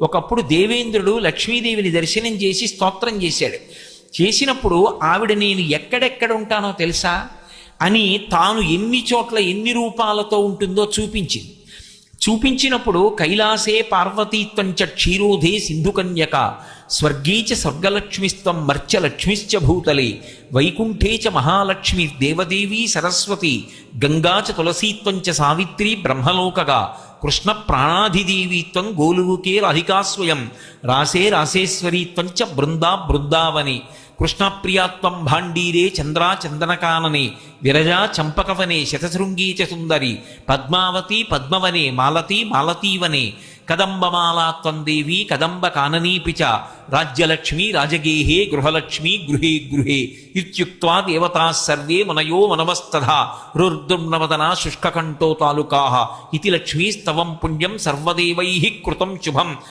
ఒకప్పుడు దేవేంద్రుడు లక్ష్మీదేవిని దర్శనం చేసి స్తోత్రం చేశాడు. చేసినప్పుడు ఆవిడ నేను ఎక్కడెక్కడ ఉంటానో తెలుసా? అని తాను ఎన్ని చోట్ల ఎన్ని రూపాలతో ఉంటుందో చూపించింది. చూపించినప్పుడు కైలాసే పార్వతీత్వంచ క్షీరోధే సింధుకన్యక స్వర్గీచ చ స్వర్గలక్ష్మిస్త్వం మర్చలక్ష్మిశ్చ భూతలే వైకుంఠే చ మహాలక్ష్మి దేవదేవీ సరస్వతి గంగా చ తులసీత్వంచ సావిత్రి బ్రహ్మలోకగా కృష్ణ ప్రాణాధిదేవీత్వం గోలువుకే రాధికా రాసే రాసేశ్వరీత్వం చ బృందా బృందావని. కృష్ణప్రియాత్వం భాండీరే చంద్రా చందనకాననే. విరజా చంపకవనే శతశృంగీ చ సుందరి. పద్మావతి పద్మవనే మాలతి మాలతీవనే. కదంబమాలాత్వం దేవి కదంబ కాననీపిచ రాజ్యలక్ష్మి రాజగేహే గృహలక్ష్మి గృహే గృహే ఇత్యుక్వా దేవతా సర్వే మనయో మనవస్తథా రుర్దుర్నవదనా శుష్కకంఠో తాలుకా. ఇది లక్ష్మీస్తవం పుణ్యం సర్వదేవై కృతం శుభం.